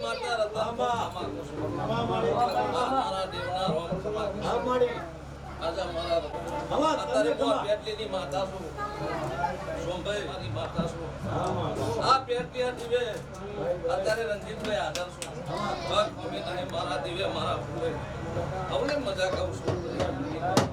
માતા રતા આજે મારી માતા છું આ પેટલી આ દીવે અત્યારે રંજીતભાઈ હાજર છું ભગવાન ભૂમિ મારા દીવે મારા ભૂલે હવે મજા કરું છું.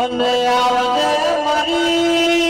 અને આવજે મારી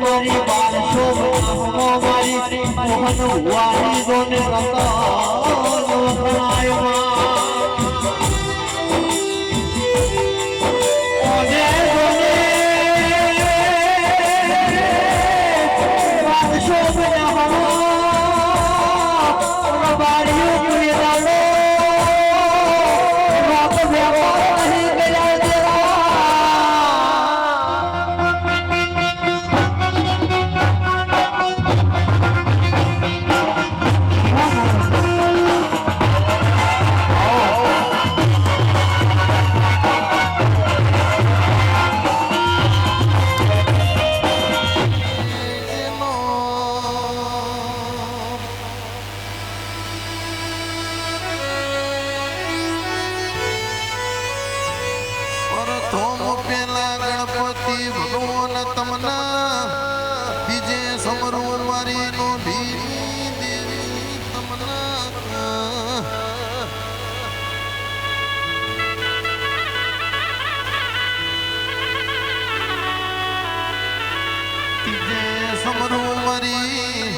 મારી બાળ શોભા મારી મોહન હુવાની દોને રતન વખણાય ભગવાન તમના બીજે સમરું મારી નો ભીરી દેવી તમના. ત્રીજે સમરું મારી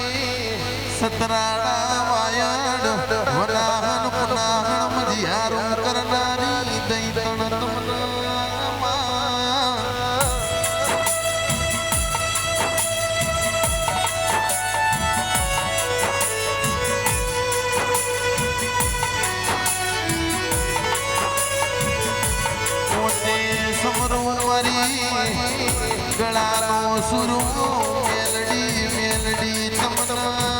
સમરું મારી ગળાનો સુરુ મેલડી મેલડી તમના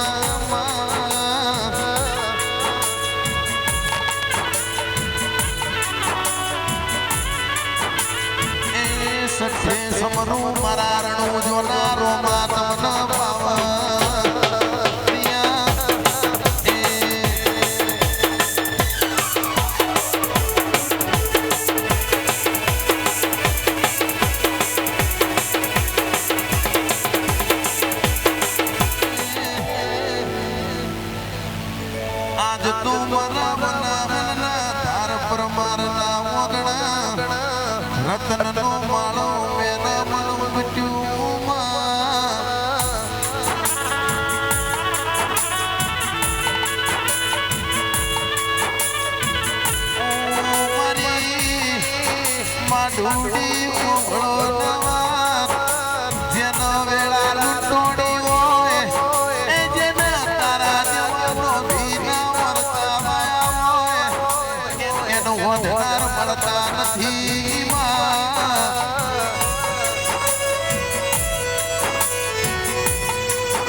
સઠે સમરું મરારણું જોનારો માં તમના જેનો વેળા લૂંટોડી હોય તારા જવાનો ભીના હોય. એનું વધનાર મળતા